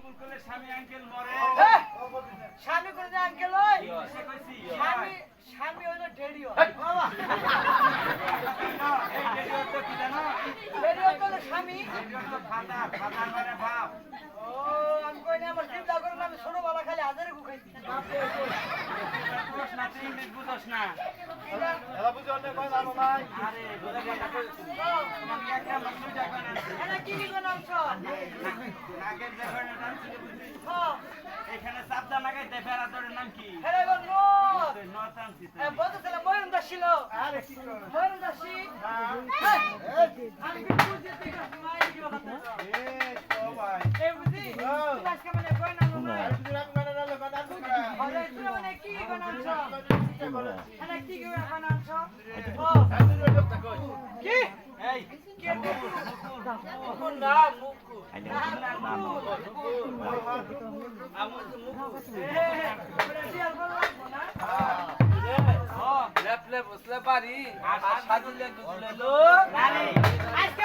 কবুল করলে স্বামী আঙ্কেল মরে। হ্যাঁ, স্বামী করে যে আঙ্কেল ওই। সে কইছি স্বামী স্বামী হইল ডেডি হয় এই ডেডি অর্থ কি জানো? ডেডি স্বামী। ডেডি অর্থ মানে ও আমি কই না আমার চিন্তা করে না আমি ছোটবেলা খালি হাজারে গুখাইছি না তুই আরে বুঝে গেল আমি একটা মানুষ যাবেন এটা কি কি নাম ছ নাকের যাবেন নাম ছিল বুঝলি হ্যাঁ এখানে সাবদা লাগাই দে বেড়াদরের নাম কি? আনছি এ বলতে ছিল। ময়ূর দাস ছিল ময়ূর দাসী আমি বুঝতে ঠিক আছে কি কথা এ সবাই এই বুঝি আজকে মানে কই না। না আর মানে না। লোক আরে তুই মানে কি কি নাম ছ চিন্তা করে। এটা কি কি ও। তুই লোক লেপলে বসলে পারি আর সাজলে গুজলে আজকে